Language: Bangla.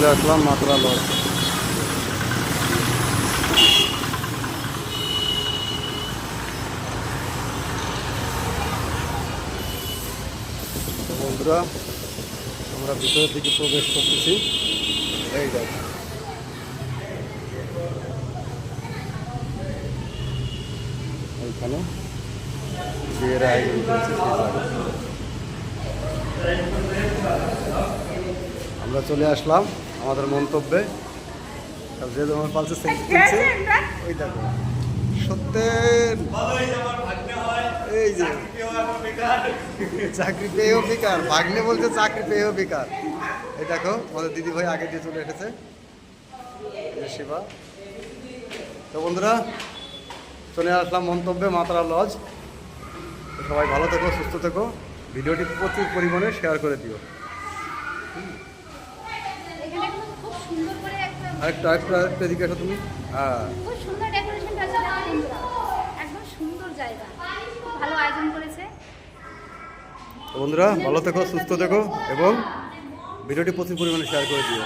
চলে আসলাম মাত্রা লজ বন্ধুরা, আমরা ভিতরের দিকে প্রবেশ করতেছি। এই দেখ বিয়ের আয়োজন করেছে আমরা চলে আসলাম। আমাদের মন্তব্যে। যে সেলফি তুলছে ওই দেখো। সত্যের এই যে। চাকরি পেয়েও বেকার। ভাগ্নে বলছে চাকরি পেয়েও বেকার। এই দেখো আমাদের দিদি ভাই আগে দিয়ে চলে এসেছে। শিবা। তো বন্ধুরা চলে আসলাম মন্তব্যে মাত্রা লজ। সবাই ভালো থেকো সুস্থ থেকো। ভিডিওটি প্রচুর পরিমাণে শেয়ার করে দিও এখানে কিন্তু খুব সুন্দর করে একটা আরেকটা আরেকটা আরেকটা এদিকে তুমি। হ্যাঁ খুব সুন্দর ডেকোরেশন আছে একদম সুন্দর জায়গা। ভালো আয়োজন করেছে। বন্ধুরা ভালো থেকো সুস্থ থেকো এবং ভিডিওটি প্রচুর পরিমাণে শেয়ার করে দিও।